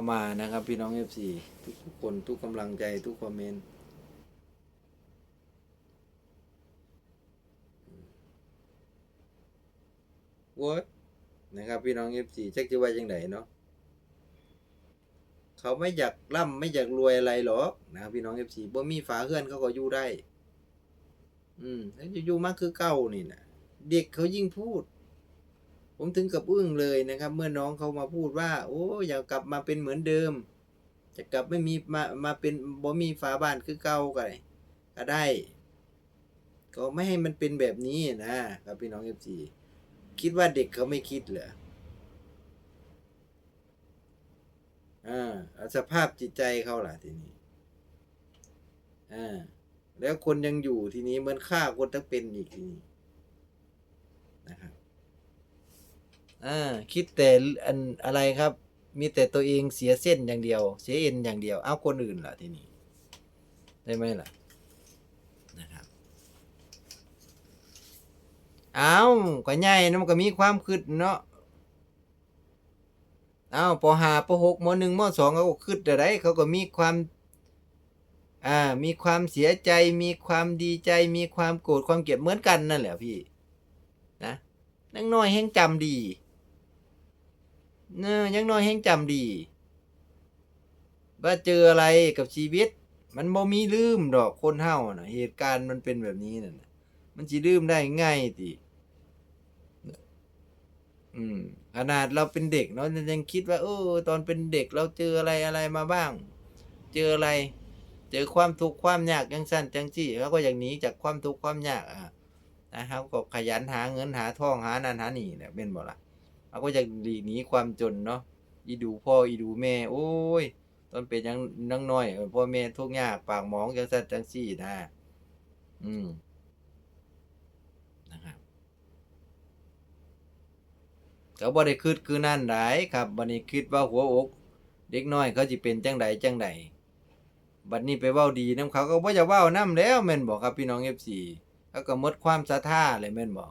มานะครับ พี่น้องเอฟซีทุกคนทุกกำลังใจทุกคอมเมนต์โว้ยนะครับ พี่น้องเอฟซีจักจะว่าจังไดเนาะเขาไม่อยากร่ำไม่อยากรวยอะไรหรอกนะครับพี่น้องเอฟซีบ่มีฝาเฮือนเขาก็อยู่ได้ อืมแล้วจะอยู่มากคือเก่านี่นะเด็กเขายิ่งพูด ผมถึงกับอึ้งเลยนะครับ เมื่อน้องเขามาพูดว่า โอ้อยากกลับมาเป็นเหมือนเดิม จะกลับไม่มีมามาเป็นบ่มีฝาบ้านคือเก่าก็ได้ก็ได้ ก็ไม่ให้มันเป็นแบบนี้นะครับพี่น้องเอฟซีคิดว่าเด็กเขาไม่คิดเหรออ่าสภาพจิตใจเขาล่ะทีนี้อ่าแล้วคนยังอยู่ทีนี้เหมือนฆ่าคนทั้งเป็นอีกทีนี้นะครับ อ่าคิดแต่อันอะไรครับ มีแต่ตัวเองเสียเส้นอย่างเดียว เสียเอ็นอย่างเดียว เอาคนอื่นล่ะทีนี้ ได้ไหมล่ะนะครับเอาก็ใหญ่นะมันก็มีความคิดเนาะเอาปหาปหกมหนึ่งมสองเขาก็คิดอะไรเขาก็มีความอ่ามีความเสียใจ มีความดีใจ มีความโกรธความเกลียดเหมือนกันนั่นแหละพี่ นะนังน้อยแห่งจำดี เนอยังน้อยแห่งจำดี ว่าเจออะไรกับชีวิต มันบ่มีลืมดอกคนเฮาน่ะ เหตุการณ์มันเป็นแบบนี้น่ะนะมันสิลืมได้ง่ายติอืมขนาดเราเป็นเด็กเนาะยังคิดว่า เออ ตอนเป็นเด็กเราเจออะไรอะไรมาบ้าง เจออะไร เจอความทุกข์ความยากจังสั้นจังจี้เขาก็อย่างหนีจากความทุกข์ความยากอะนะครับก็ขยันหาเงินหาทองหานั่นหานี่เนี่ยเป็นบ่ล่ะ เขาก็จะหลีกหนีความจนเนาะอีดูพ่ออีดูแม่ โอ้ย ตอนเป็นยังนังน้อยพ่อแม่ทุกข์ยากปากหมองจังสัตจังซี่นะอืมนะครับก็บ่ได้คิดคือนั่นไดครับบัดนี้คิดว่าหัวอก เด็กน้อยเขาสิเป็นจังใดจังใดบัดนี้ไปเว้าดีนํเขาก็บ่จะเว้านํแล้วแม่นบ่ครับพี่น้อง FC เขาก็หมดความศรัทธาเลยแม่นบ่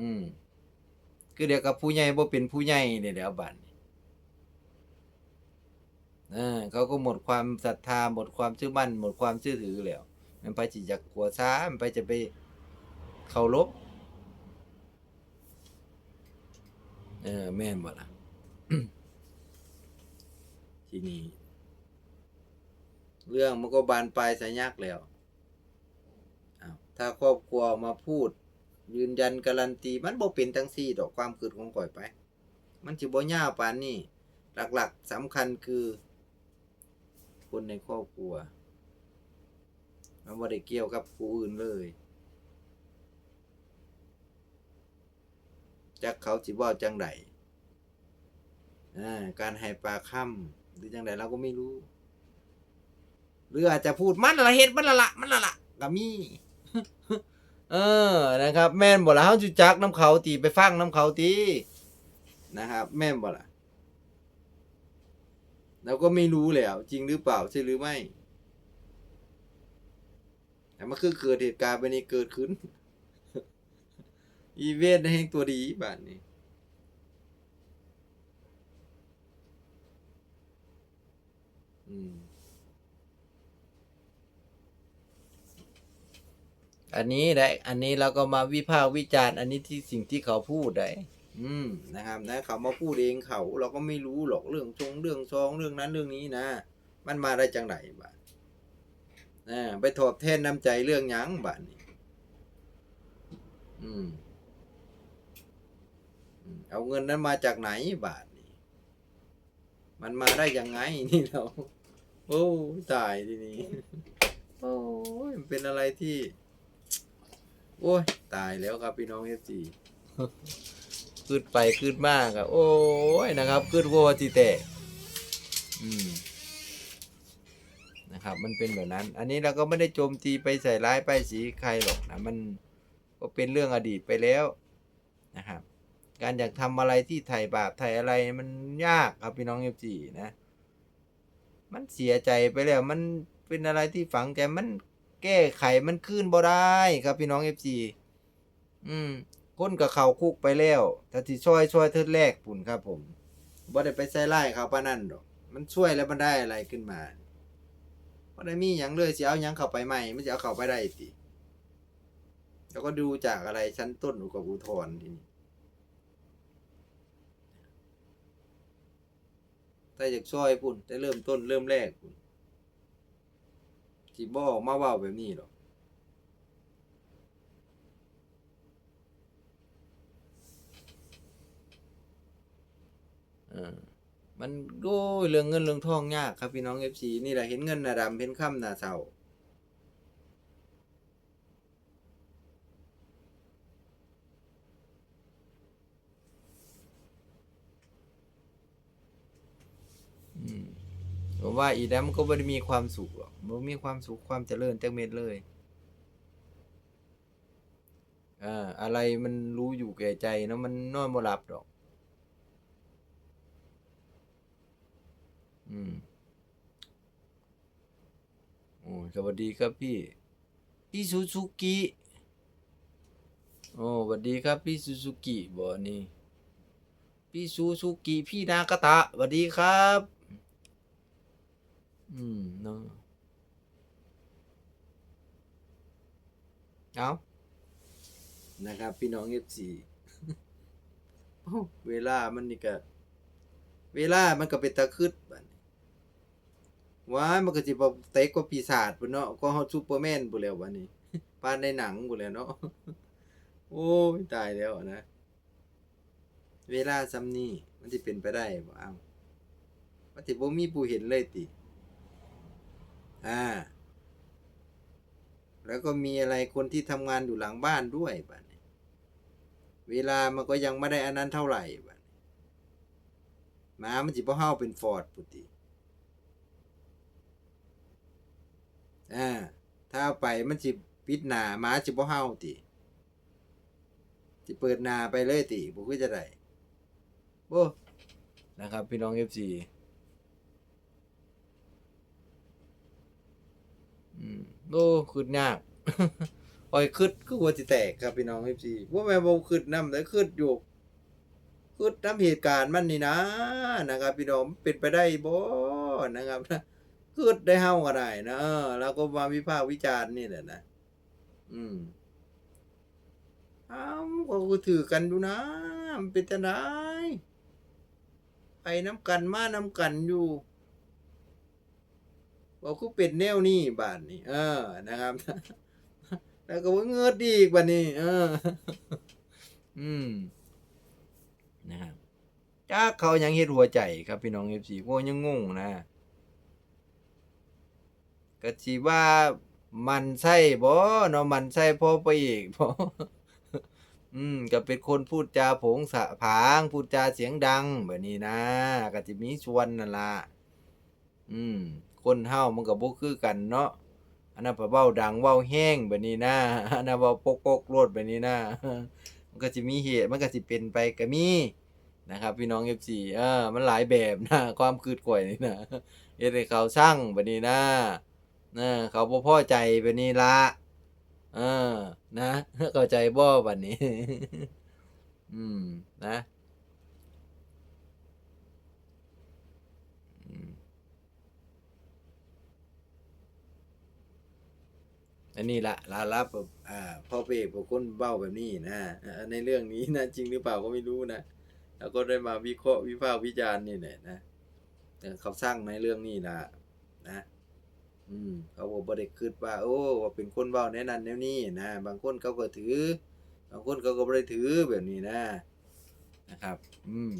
อืมคือเดี๋ยวกับผู้ใหญ่บ่เป็นผู้ใหญ่เดี๋ยวเดี๋ยวบัดเออเขาก็หมดความศรัทธาหมดความเชื่อมั่นหมดความเชื่อถือแล้วมันไปสิจะกลัวซ้ามันไปจะไปเคารพเออแม่นบ่ล่ะทีนี้เรื่องมันก็บานปลายสะยักแล้วถ้าครอบครัวมาพูด ยืนยันการันตีมันบ่เป็นทั้งสี่ดอกความคิดของก่อยไป มันสิบ่ยาวปานนี้หลักๆสำคัญคือ คนในครอบครัว มันบ่ได้เกี่ยวกับผู้อื่นเลยจักเขาสิเว้าจังไดอการให้ปลาค่ำหรือจังไดเราก็ไม่รู้ หรืออาจจะพูดมันละเฮ็ดมันละละมันละละก็มี เออนะครับ แม่นบ่ล่ะเฮาจุจักน้ำเขาตีไปฟังน้ำเขาตีนะครับ แม่นบ่ล่ะเราก็ไม่รู้แล้ว จริงหรือเปล่าใช่หรือไม่ แต่มันคือเกิดเหตุการณ์แบบนี้เกิดขึ้น อีเวนต์แห่งตัวดีบาดนี้อืม อันนี้ได้ อันนี้เราก็มาวิพากษ์วิจารณ์ อันนี้ที่สิ่งที่เขาพูดได้ อืมนะครับนะเขามาพูดเองเขาเราก็ไม่รู้หรอกเรื่องชงเรื่องซองเรื่องนั้นเรื่องนี้นะ มันมาได้จังไหนบ้าอ่าไปตอบแทนน้ำใจเรื่องหยังบ้านี้อืมอืมเอาเงินนั้นมาจากไหนบาทนี้มันมาได้ยังไงนี่เรา โอ้ยตายทีนี้ โอ้ยมันเป็นอะไรที่ โอ้ย ตายแล้วครับพี่น้องเอฟซีขึ้นไปขึ้นมากอะโอ้ยนะครับขึ้นวัวทีแต่อืมนะครับ มันเป็นแบบนั้น อันนี้เราก็ไม่ได้โจมตีไปใส่ร้ายไปสีใครหรอกนะมันก็เป็นเรื่องอดีตไปแล้วนะครับ การอยากทำอะไรที่ไถ่บาปไถ่อะไรมันยากครับพี่น้องเอฟซีนะ มันเสียใจไปแล้ว มันเป็นอะไรที่ฝังใจมัน แก้ไขมันขึ้นบ่ได้ครับพี่น้องเอฟซีอืมคนกับเขาคุกไปแล้วถ้าที่ช่วยช่วยเทิดแรกปุ่นครับผมบ่ได้ไปใส่ร้ายเขาปานนั้นดอก มันช่วยแล้วมันได้อะไรขึ้นมาบ่ได้มีหยังเลยสิเอาหยังเข้าไปใหม่ไมันจะเอาเข้าไปได้ติแล้วก็ดูจากอะไรชั้นต้นกับอุทธรทีนี้แต่จากช่วยพุ่นแต่เริ่มต้นเริ่มแรกพุ่น สิบ่ออกมาเว้าแบบนี้หรอกมันโอ้ยเรื่องเงินเรื่องทองยากครับพี่น้องเอฟซีนี่แหละเห็นเงินน่าดำเห็นค่ำหนาเศร้า ผมว่าอีแดมก็ไม่ได้มีความสุขหรอกมันมีความสุขความเจริญจังเม็ดเลยอ่าอะไรมันรู้อยู่แก่ใจเนะมันนอนบ่หลับดอก อืมโอ้สวัสดีครับพี่ พี่ซูซูกิโอ้สวัสดีครับพี่ซูซูกิบ่นี่พี่ซูซูกิพี่นากาตะสวัสดีครับ อืมเนาะเอานะครับ พี่น้องเอฟซีเวลามันนี่ก็เวลามันก็เป็นตะคืดบัดนี้ว้ายมันก็สิบ่เตะกว่าปีศาจพุ่นเนาะก็ฮอดซูเปอร์แมนพุ่นแล้วบัดนี้ปานในหนังพุ่นแล้วเนาะโอ้ยตายแล้วนะ เวลาซำนี้มันสิเป็นไปได้บ่เอ้ามันสิบ่มีผู้เห็นเลยติ อ่า แล้วก็มีอะไรคนที่ทำงานอยู่หลังบ้านด้วยบัดนี้เวลามันก็ยังไม่ได้อันนั้นเท่าไหร่บัดนี้หมามันสิบ่เฮาเป็นฟอร์ดพุติอ่า ถ้าไปมันสิปิดหนาหมาสิบ่เฮาติสิเปิดหนาไปเลยติบ่คือจะได้โอ้นะครับ พี่น้อง FC อื มโอ้คืดยากปล่อยคืดคือหัวสิแตกครับพี่น้อง FC บ่าแม่บ่คืดนำแต่คืดอยู่คืดนำเหตุการณ์มันนี่นะนะครับ พี่น้องเป็นไปได้บ่นะครับนะคืดได้เฮาก็ได้นะแล้วก็มาวิพากษ์วิจารณ์นี่แหละนะอืมอ้าก็ถือกันดูนะมันเป็นจังไดไปน้ำกันมาน้ำกันอยู่ บอกคือเป็นแนวนี้บาดนี้เออนะครับ แล้วก็ว่าเงือดอีกบัดนี้เออ อืมนะครับจ้าเขายังเฮ็ดหัวใจครับพี่น้อง FC พวกยังงงนะก็สิว่ามันใช่บ่เนาะมันใช่พอไปอีกบ่อืมก็เป็นคนพูดจาผงสะผางพูดจาเสียงดังแบบนี้นะก็สิมีส่วนนั่นล่ะอืม คนเฮามันก็บ่คือกันเนาะอันนั้นเว้าดังเว้าแห้งแบบนี้นะอันนั้นเว้าปกๆโลดแบบนี้นะมันก็สิมีเหตุมันก็สิเป็นไปก็มีนะครับพี่น้อง FC เออมันหลายแบบนะความคืดข่อยนี่นะเฮ็ดให้เขาสร้างแบบนี้นะเออเขาบ่พอใจแบบนี้ละเออนะเข้าใจบ่บัดนี้ อืมนะ อันนี้ละลาลับแบบอ่าพ่อเปกบอกคนเบ้าแบบนี้นะในเรื่องนี้นะจริงหรือเปล่าก็ไม่รู้นะแล้วก็ได้มาวิเคราะห์วิพากษ์วิจารณ์นี่แหละนะแต่เขาสร้างในเรื่องนี้ละนะ อืม เขาบอกบ่ได้คิดว่า โอ้ว่าเป็นคนเว้าแนวนั้นแนวนี้นะบางคนเขาก็ถือ บางคนเขาก็บ่ได้ถือแบบนี้นะนะครับ อืม